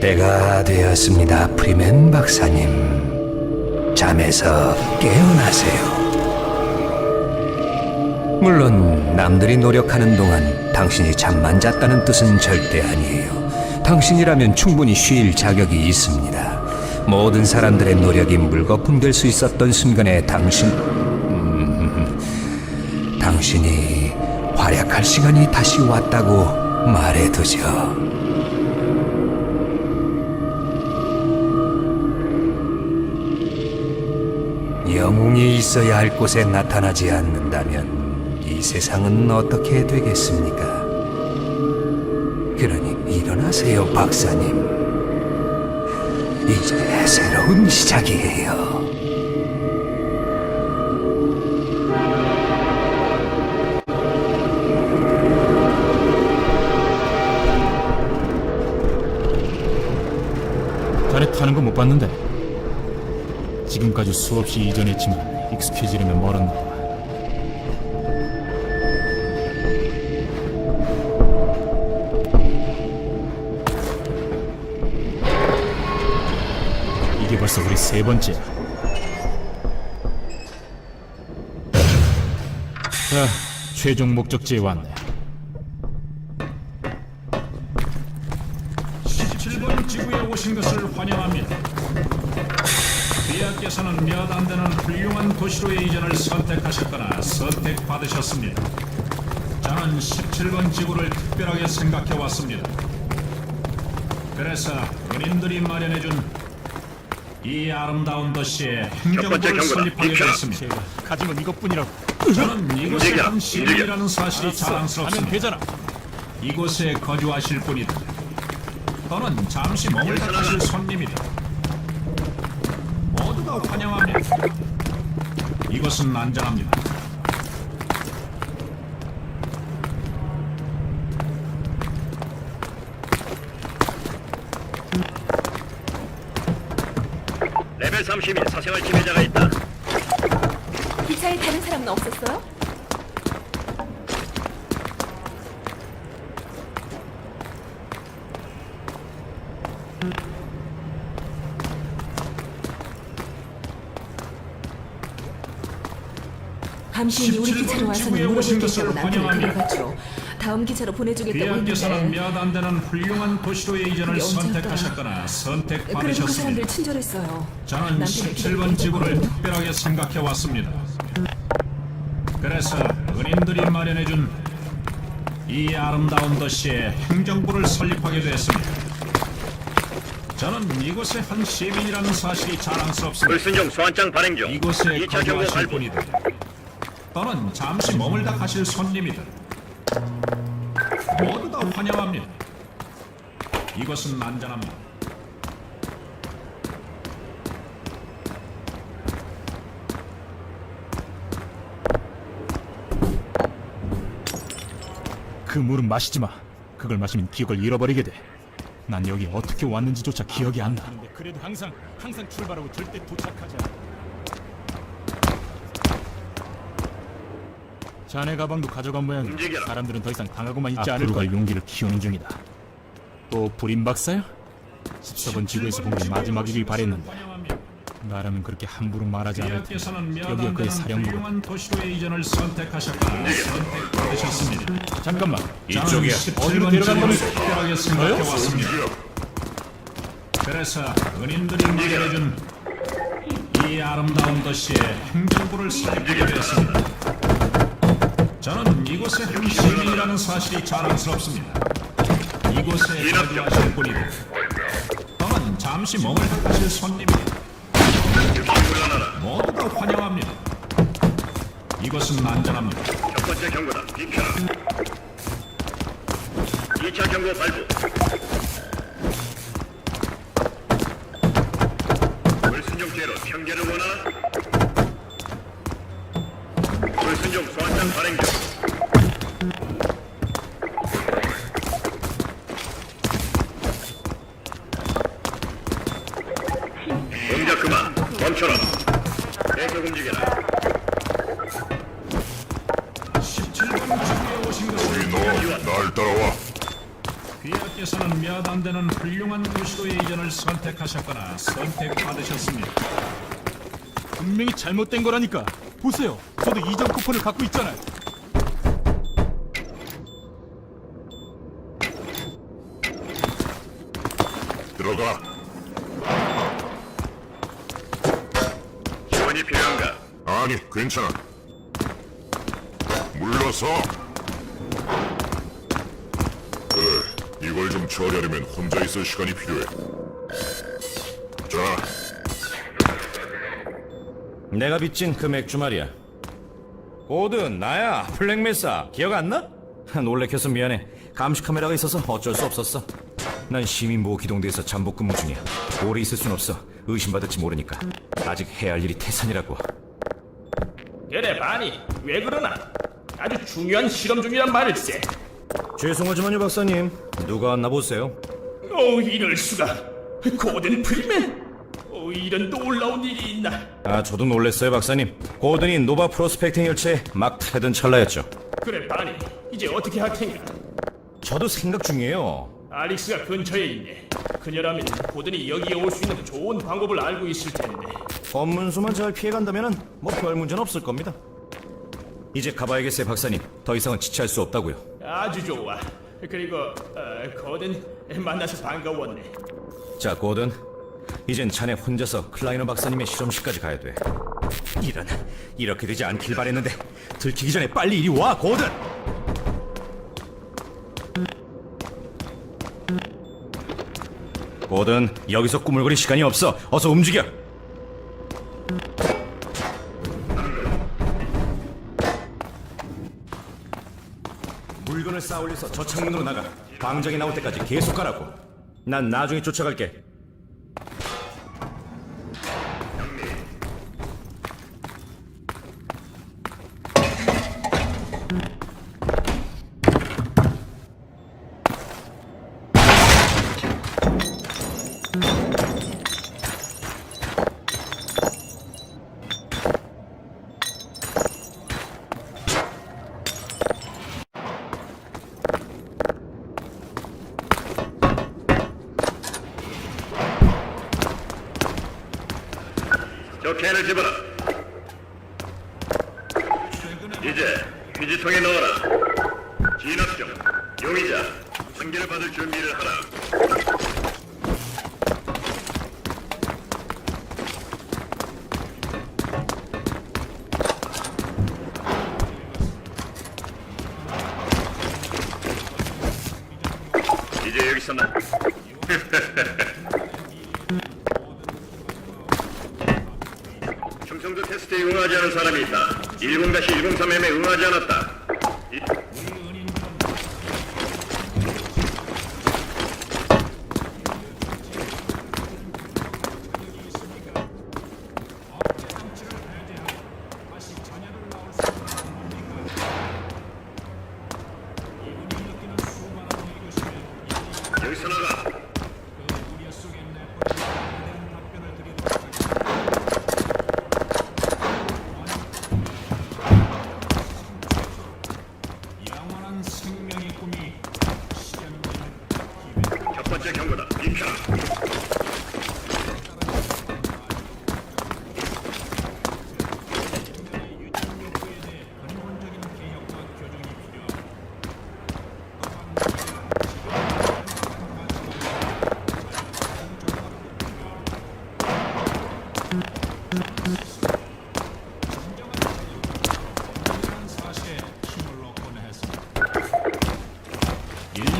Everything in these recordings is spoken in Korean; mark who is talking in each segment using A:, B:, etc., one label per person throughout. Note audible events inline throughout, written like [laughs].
A: 때가 되었습니다, 프리맨 박사님. 잠에서 깨어나세요. 물론 남들이 노력하는 동안 당신이 잠만 잤다는 뜻은 절대 아니에요. 당신이라면 충분히 쉴 자격이 있습니다. 모든 사람들의 노력이 물거품 될 수 있었던 순간에 당신, 음, [laughs] 당신이 활약할 시간이 다시 왔다고 말해두죠. 영웅이 있어야 할 곳에 나타나지 않는다면 이 세상은 어떻게 되겠습니까? 그러니 일어나세요, 박사님. 이제 새로운 시작이에요.
B: 자네 타는 거 못 봤는데 지금까지 수없이 이전했지만 익숙해지려면 멀었나 봐. 이게 벌써 우리 세 번째야. 자, 최종 목적지에 왔네.
C: 도시로의 이전을 선택하셨거나 선택받으셨습니다. 저는 17번 지구를 특별하게 생각해 왔습니다. 그래서 은인들이 마련해준 이 아름다운 도시에 행정부를
D: 경고다.
C: 설립하게
D: 비켜.
C: 됐습니다.
B: 제가 가진 건 이것뿐이라고.
C: 저는
D: 움직여,
C: 한 시민이라는 사실이
B: 하면
C: 자랑스럽습니다.
B: 되잖아.
C: 이곳에 거주하실 분이다. 또는 잠시 머물다 가실 손님이다. 모두 다 환영합니다. 이곳은 안전합니다.
D: 레벨 30인 사생활 침해자가 있다.
E: 기차에 다른 사람은 없었어요? 감시인이 우리
C: 17번
E: 기차로 와서는 물어볼 때하고 남편을. 데려갔죠. 다음 기차로 보내주겠다고 했는데
C: 몇 안 되는 훌륭한 도시로의 이전을? 선택하셨거나
E: 그래도 그
C: 선택받으셨습니다.
E: 사람들 친절했어요.
C: 저는
E: 남편을
C: 17번 지구를 특별하게 생각해 왔습니다. 그래서 은인들이 마련해준 이 아름다운 도시에 행정부를 설립하게 됐습니다. 저는 이곳의 한 시민이라는 사실이 자랑스럽습니다.
D: 불순종 소환장 발행 중.
C: 이곳에
D: 2차 경고
C: 거주하실
D: 발부.
C: 분이다. 또는 잠시 머물다 가실 손님이다. 모두 다 환영합니다. 이곳은 안전합니다.
B: 그 물은 마시지 마. 그걸 마시면 기억을 잃어버리게 돼. 난 여기 어떻게 왔는지조차 기억이 안 나. 그래도 항상 항상 출발하고 절대 도착하지 않아. 자네 가방도 가져간 모양이야.
D: 움직여라.
B: 사람들은 더 이상 당하고만 있지 않을 거야. 용기를 키우는 중이다. 또 불임 박사야? 14번 지구에서 본 게 마지막이길 바랬는데. 나라면 그렇게 함부로 말하지 않을 텐데 여기가
C: 안
B: 그의
C: 되는
B: 사령부고
C: 훌륭한 도시로의 이전을 선택하셨거나 선택받으셨습니다.
B: 잠깐만
C: 이쪽이야.
B: 어디로 데려간 거니?
C: 특별하게 생각해 왔습니다. 그래서 은인들이 마련해준 이 아름다운 도시에 행정부를 설립하게 되었습니다. 저는 이곳의 한 시민이라는 사실이 자랑스럽습니다. 이곳에 거주하실 분이고 또는 잠시 머물다 가실 손님이고 모두 다 환영합니다. 이곳은 안전합니다.
D: 첫 번째 경고다. 비켜라. 2차 경고 발부. 불순종 죄로 평결을 원하나? 불순종 소환장 발행 중. 계속 움직여라.
C: 17번 지구에 오신 것을
D: 날 따라와.
C: 귀하게 당신께서는 몇 안 되는 훌륭한 구시로의 이전을 선택하셨거나 선택받으셨습니다.
B: 분명히 잘못된 거라니까. 보세요. 저도 이전 쿠폰을 갖고 있잖아요.
D: 들어가.
F: 아니, 괜찮아. 물러서. 그래, 이걸 좀 처리하려면 혼자 있을 시간이 필요해. 자,
G: 내가 빚진 그 맥주 말이야. 고든 나야 블랙메사 기억 안 나? 놀래켜서 미안해. 감시 카메라가 있어서 어쩔 수 없었어. 난 시민 보호 기동대에서 잠복 근무 중이야. 오래 있을 순 없어. 의심받을지 모르니까. 아직 해야 할 일이 태산이라고.
H: 그래 바니 왜 그러나 아주 중요한 실험 중이란 말일세
G: 죄송하지만요 박사님. 누가 왔나 보세요.
H: 오 이럴 수가 고든 프리맨 오 이런 놀라운 일이 있나
G: 아 저도 놀랬어요 박사님. 고든이 노바 프로스펙팅 열차에 막 타던 찰나였죠.
H: 그래 바니 이제 어떻게 할 텐가
G: 저도 생각 중이에요.
H: 알릭스가 근처에 있네 그녀라면 고든이 여기에 올 수 있는 좋은 방법을 알고 있을 텐데
G: 검문소만 잘 피해간다면 뭐 별 문제는 없을 겁니다. 이제 가봐야겠어요 박사님. 더 이상은 지체할 수 없다고요.
H: 아주 좋아 그리고 어, 고든 만나서 반가웠네
G: 자, 고든. 이젠 자네 혼자서 클라이너 박사님의 실험실까지 가야 돼. 이런, 이렇게 되지 않길 바랬는데 들키기 전에 빨리 이리 와, 고든. 고든, 여기서 꾸물거릴 시간이 없어. 어서 움직여. 물건을 쌓아 올려서 저 창문으로 나가. 방정이 나올 때까지 계속 가라고. 난 나중에 쫓아갈게.
D: 집어라. 이제 휴지통에 넣어라. 진압경, 용의자, 판결을 받을 준비를 하라. 이제 여기서 나. [laughs] 테스트에 응하지 않은 사람이 있다. 10-103M에 응하지 않았다.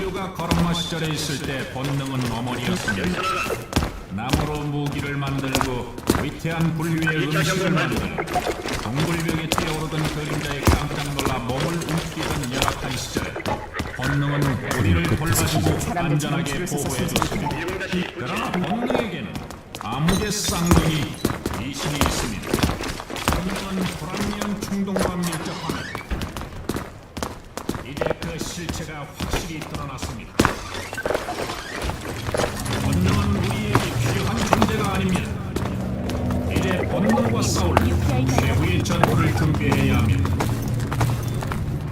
C: 인류가 걸음마 시절에 있을 때 본능은 어머니였습니다. 나무로 무기를 만들고 위태한 불위의 음식을 만들고 동굴벽에 뛰어오르던 그림자에 깜짝 놀라 몸을 움츠리던 열악한 시절에 본능은 우리를 돌봐주고 안전하게 보호해줬습니다. 그러나 본능에게는 아무개 쌍둥이 미신이 있습니다. 본능은 불합리한 충동과 그 실체가 확실히 드러났습니다. 본능은 우리에게 필요한 존재가 아니면 이제 본능과 싸울 최후의 전투를 준비해야 합니다.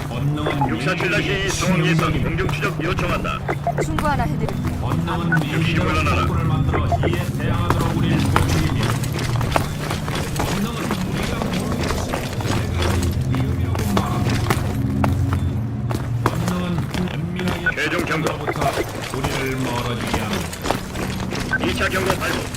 C: 본능은
D: 67-2 성원 예산 공중 추적 요청한다.
E: 충고 하나 해드릴게요.
C: 본능은
D: 육시 우리의
C: 전투를 만들어 이에 대항하도록 우리를 발사 경로
D: 발동.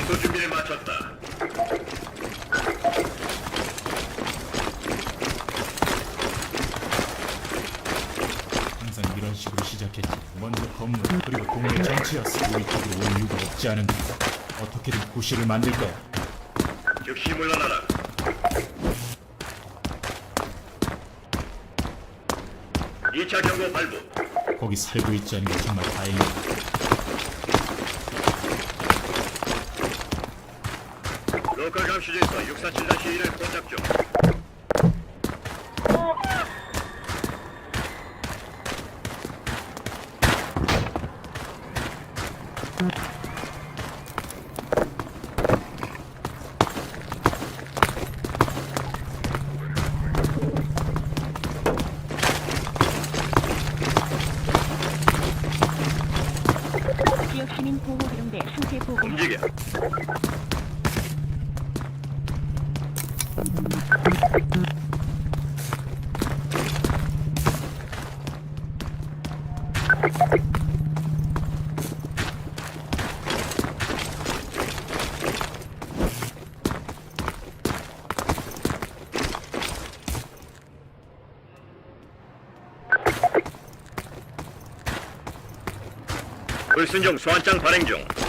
D: 전투 준비를 마쳤다.
B: 항상 이런 식으로 시작했지. 먼저 건물 그리고 동네 전체였어. 우리 쪽으로 올 이유가 없지 않은데 어떻게든 구실을 만들 거야.
D: 즉시 물러나라. 이차 경고 발부.
B: 거기 살고 있지 않은 게 정말 다행이다.
D: 시제에서 647-2를 포착 중. 불순종 소환장 발행 중.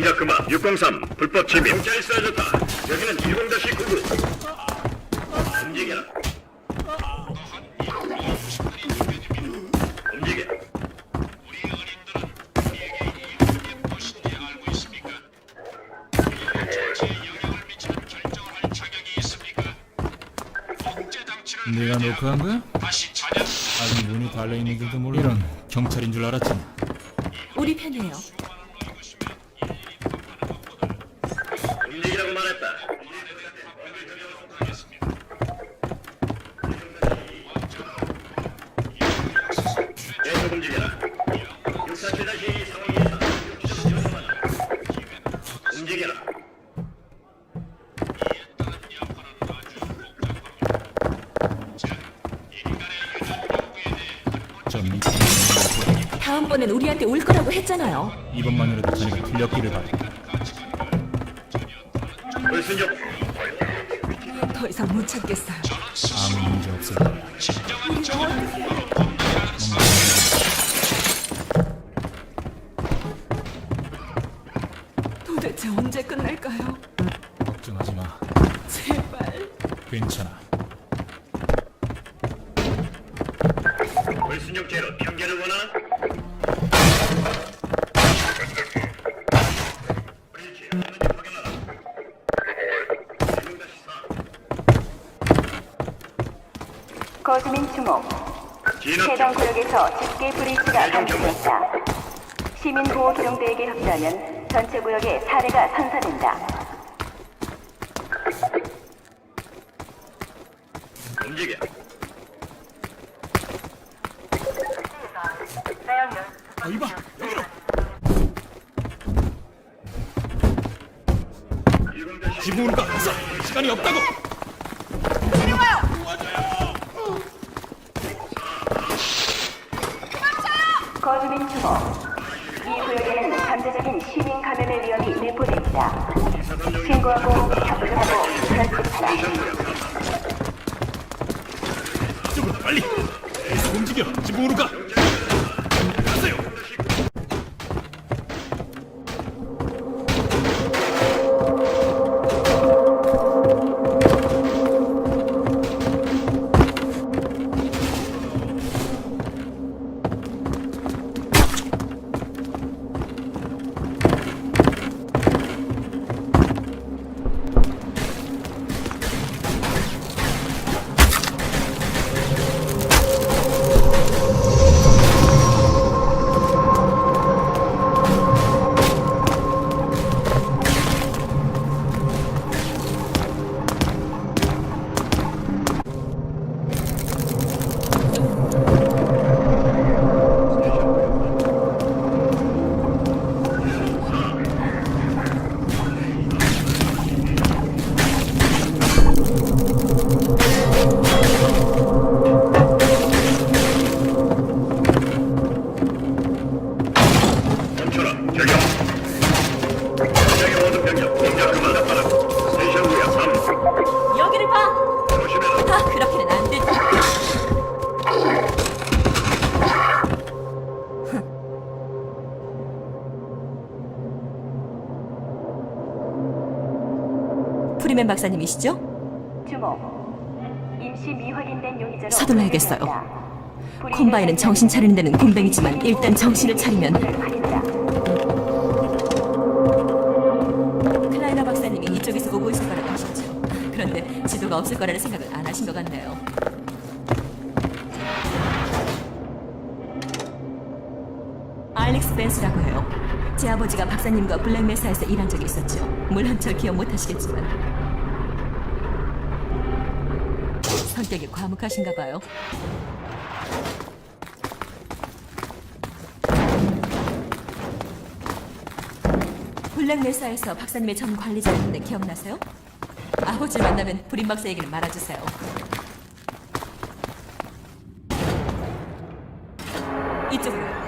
D: 진작 그만. 603 불법 침입. 경찰이 쓰러졌다. 여기는 10-99. 움직여.
B: 내가 녹화한 거야? 아직 문이 달려 있는지도 몰라. 이런 경찰인 줄 알았지.
E: 우리 편이에요. 다음번엔 우리한테 올 거라고 했잖아요.
B: 이번만이라도 자네가 틀렸기를 바래.
D: 불순종.
E: 더 이상 못 참겠어요.
B: 아무 문제 없을 거야.
E: 도대체 언제 끝날까요?
B: 걱정하지 마.
E: 제발.
B: 괜찮아.
D: 불순종 제로 편견을 원하는?
I: 해당 구역에서 집계 브리치가 발생했다. 시민 보호 기동대에게 협조하면 전체 구역에 사례가 선사된다.
D: 움직여.
B: 아 이봐 여기로. 지붕 오니까 가서 시간이 없다고.
I: 거주민 주목. 이 구역에는 잠재적인 시민 감염의 위험이 내포됩니다. 신고하고 협조하고 결집하라.
B: 이쪽으로 빨리. 계속 움직여. 지붕으로 가.
E: 프리맨 박사님이시죠?
I: 주목. 임시 미확인된 용의자로
E: 서둘러야겠어요. 콤바인은 정신 차리는 데는 공백이지만 일단 정신을 차리면. 클라이너 박사님이 이쪽에서 보고 있을 거라고 하셨죠. 그런데 지도가 없을 거라는 생각을 안 하신 것 같네요. 알렉스 벤스라고 해요. 제 아버지가 박사님과 블랙메사에서 일한 적이 있었죠. 물론 절 기억 못 하시겠지만. 성격이 과묵하신가 봐요. 블랙메사에서 박사님의 전 관리자였는데 기억나세요? 아버지를 만나면 불임 박사 얘기를 말아주세요. 이쪽으로.